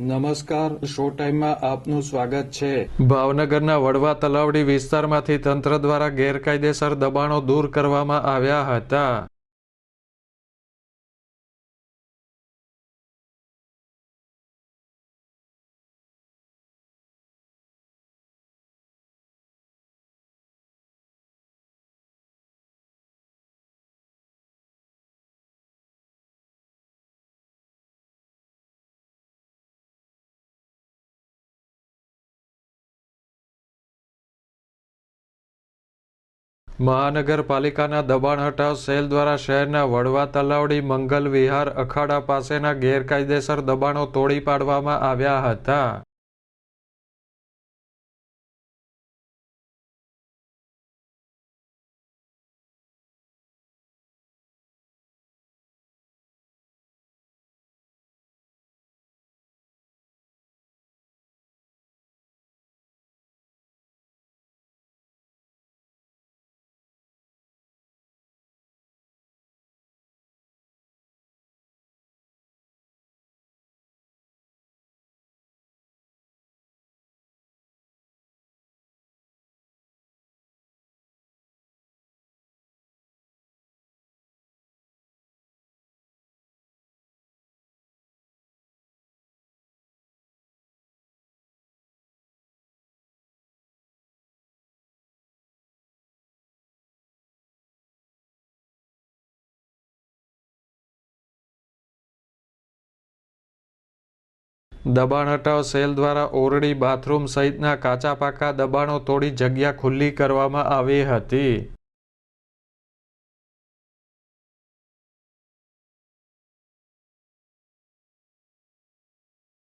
નમસ્કાર, શો ટાઈમમાં આપનું સ્વાગત છે. ભાવનગરના વડવા તલાવડી વિસ્તારમાંથી તંત્ર દ્વારા ગેરકાયદેસર દબાણો દૂર કરવામાં આવ્યા હતા. મહાનગરપાલિકાના દબાણ હટાવ સેલ દ્વારા શહેરના વડવા તલાવડી, મંગલ વિહાર, અખાડા પાસેના ગેરકાયદેસર દબાણો તોડી પાડવામાં આવ્યા હતા. દબાણ હટાવ સેલ દ્વારા ઓરડી બાથરૂમ સહિતના કાચા પાકા દબાણો તોડી જગ્યા ખુલ્લી કરવામાં આવી હતી.